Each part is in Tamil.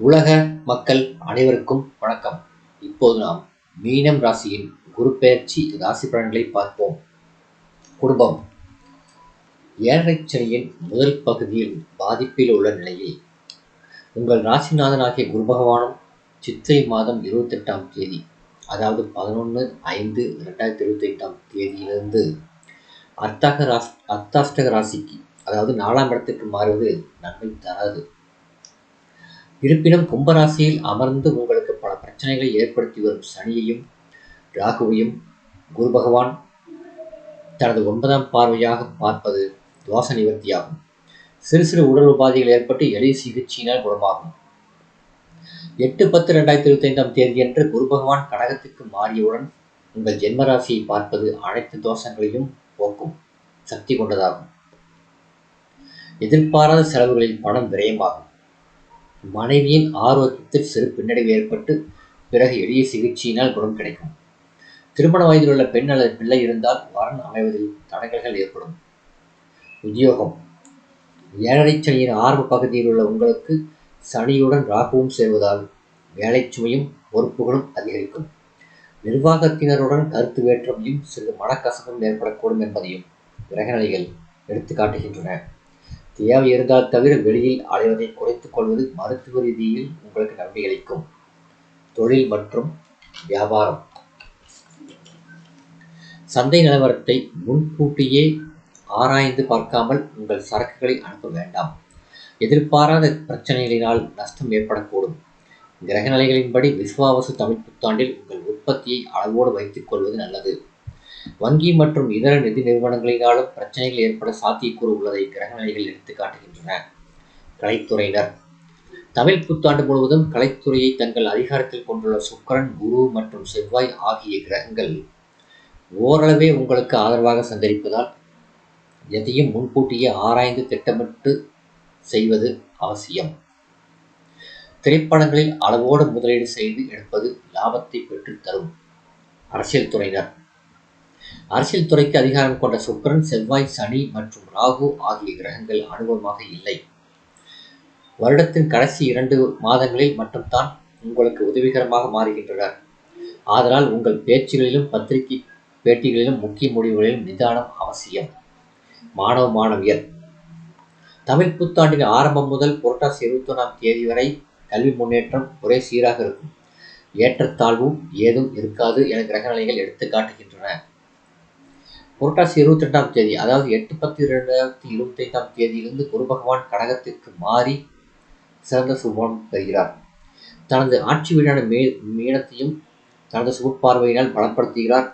உலக மக்கள் அனைவருக்கும் வணக்கம். இப்போது நாம் மீனம் ராசியின் குரு பெயர்ச்சி ராசி பலன்களை பார்ப்போம். குடும்பம். ஏழரை சனியின் முதல் பகுதியில் பாதிப்பில் உள்ள நிலையில். உங்கள் ராசிநாதனாகிய குரு பகவானும் சித்திரை மாதம் இருபத்தெட்டாம் தேதி அதாவது பதினொன்று ஐந்து ரெண்டாயிரத்தி இருபத்தி எட்டாம் தேதியிலிருந்து அர்த்தக ராசி அர்த்தாஷ்டக ராசிக்கு அதாவது நாலாம் இடத்துக்கு மாறுவது நன்மை தராது. இருப்பினும் கும்பராசியில் அமர்ந்து உங்களுக்கு பல பிரச்சனைகளை ஏற்படுத்தி வரும் சனியையும் ராகுவையும் குரு பகவான் தனது ஒன்பதாம் பார்வையாக பார்ப்பது துவாச நிவர்த்தியாகும். சிறு சிறு உடல் உபாதைகள் ஏற்பட்டு எளிய சிகிச்சையினால் குணமாகும். எட்டு பத்து ரெண்டாயிரத்தி இருபத்தி ஐந்தாம் தேதியன்று குரு பகவான் கடகத்துக்கு மாறியவுடன் உங்கள் ஜென்மராசியை பார்ப்பது அனைத்து தோஷங்களையும் போக்கும் சக்தி கொண்டதாகும். எதிர்பாராத செலவுகளில் பணம் விரயமாகும். மனைவியின் ஆர்வத்தில் சிறு பின்னடைவு ஏற்பட்டு பிறகு எளிய சிகிச்சையினால் குணம் கிடைக்கும். திருமண வயதில் உள்ள பெண் அல்லது பிள்ளை இருந்தால் வரன் அமைவதில் தடங்கல்கள் ஏற்படும். உத்தியோகம். ஏழரை சனியின் ஆரம்ப பகுதியில் உள்ள உங்களுக்கு சனியுடன் ராகுவும் சேர்வதால் வேலை சுமையும் பொறுப்புகளும் அதிகரிக்கும். நிர்வாகத்தினருடன் கருத்து வேற்றுமையும் சிறு மனக்கசப்பும் ஏற்படக்கூடும் என்பதையும் கிரகநிலைகள் எடுத்து காட்டுகின்றன தேவை இருந்தால் தவிர வெளியில் அலைவதை குறைத்துக் கொள்வது மருத்துவ ரீதியில் உங்களுக்கு நன்மை அளிக்கும். தொழில் மற்றும் வியாபாரம். சந்தை நிலவரத்தை முன்கூட்டியே ஆராய்ந்து பார்க்காமல் உங்கள் சரக்குகளை அனுப்ப வேண்டாம். எதிர்பாராத பிரச்சனைகளினால் நஷ்டம் ஏற்படக்கூடும். கிரகநிலைகளின்படி விஸ்வாவசு தமிழ் புத்தாண்டில் உங்கள் உற்பத்தியை அளவோடு வைத்துக் கொள்வது நல்லது. வங்கி மற்றும் இதர நிதி நிறுவனங்களினாலும் பிரச்சனைகள் ஏற்பட சாத்தியக்கூறு உள்ளதை கிரகநிலைகள் எடுத்து காட்டுகின்றன. கலைத்துறையினர். தமிழ் புத்தாண்டு முழுவதும் கலைத்துறையை தங்கள் அதிகாரத்தில் கொண்டுள்ள சுக்கரன் குரு மற்றும் செவ்வாய் ஆகிய கிரகங்கள் ஓரளவே உங்களுக்கு ஆதரவாக சந்தரிப்பதால் எதையும் முன்கூட்டியே ஆராய்ந்து திட்டமிட்டு செய்வது அவசியம். திரைப்படங்களில் அளவோடு முதலீடு செய்து எடுப்பது லாபத்தை பெற்று தரும். அரசியல் துறையினர். அரசியல் துறைக்கு அதிகாரம் கொண்ட சுக்கரன் செவ்வாய் சனி மற்றும் ராகு ஆகிய கிரகங்கள் அனுபவமாக இல்லை. வருடத்தின் கடைசி இரண்டு மாதங்களில் மட்டும்தான் உங்களுக்கு உதவிகரமாக மாறுகின்றனர் ஆதலால் உங்கள் பேச்சுகளிலும் பத்திரிகை பேட்டிகளிலும் முக்கிய முடிவுகளிலும் நிதானம் அவசியம். மாணவ மாணவியர். தமிழ் புத்தாண்டின் ஆரம்பம் முதல் புரட்டாசி இருபத்தி ஒன்றாம் தேதி வரை கல்வி முன்னேற்றம் ஒரே சீராக இருக்கும். ஏற்றத்தாழ்வும் ஏதும் இருக்காது என கிரகநிலைகள் எடுத்து காட்டுகின்றன. புரட்டாசி இருபத்தி ரெண்டாம் தேதி அதாவது எட்டு பத்து இரண்டாயிரத்தி இருபத்தி ஐந்தாம் தேதியிலிருந்து குரு பகவான் கடகத்திற்கு மாறி சிறந்த சுபம் பெறுகிறார். தனது ஆட்சி வீடான மே மீனத்தையும் தனது சுபப்பார்வையினால் பலப்படுத்துகிறார்.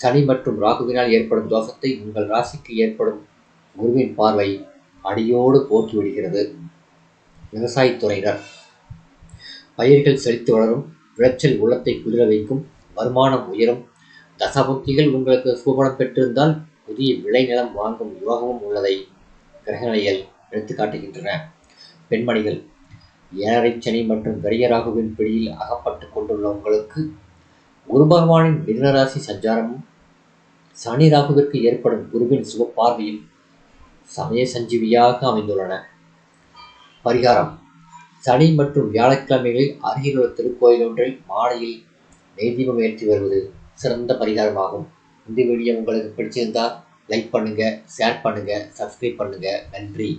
சனி மற்றும் ராகுவினால் ஏற்படும் தோஷத்தை உங்கள் ராசிக்கு ஏற்படும் குருவின் பார்வை அடியோடு போக்கிவிடுகிறது விவசாயத்துறையினர் பயிர்கள் செழித்து வளரும் விளைச்சல் உள்ளத்தை குளிர வைக்கும் வருமானம் உயரும் தசபுக்திகள் உங்களுக்கு சுபபலம் பெற்றிருந்தால் புதிய விளைநிலம் வாங்கும் யோகமும் உள்ளதை கிரகநிலைகள் எடுத்து காட்டுகின்றன. பெண்மணிகள் ஏழரை சனி மற்றும் கரியராகுவின் பிடியில் அகப்பட்டு கொண்டுள்ள உங்களுக்கு குரு பகவானின் மிதனராசி சஞ்சாரமும் சனி ராகுவிற்கு ஏற்படும் குருவின் சுப பார்வையும் சமய சஞ்சீவியாக அமைந்துள்ளன. பரிகாரம் சனி மற்றும் வியாழக்கிழமைகளில் அருகிலுள்ள திருக்கோயில் ஒன்றில் மாலையில் நெய்தீபம் ஏற்றி வருவது. சிறந்த பரிகாரமாகும். இந்த வீடியோ உங்களுக்கு பிடிச்சிருந்தா லைக் பண்ணுங்கள் ஷேர் பண்ணுங்கள் சப்ஸ்கிரைப் பண்ணுங்கள் நன்றி.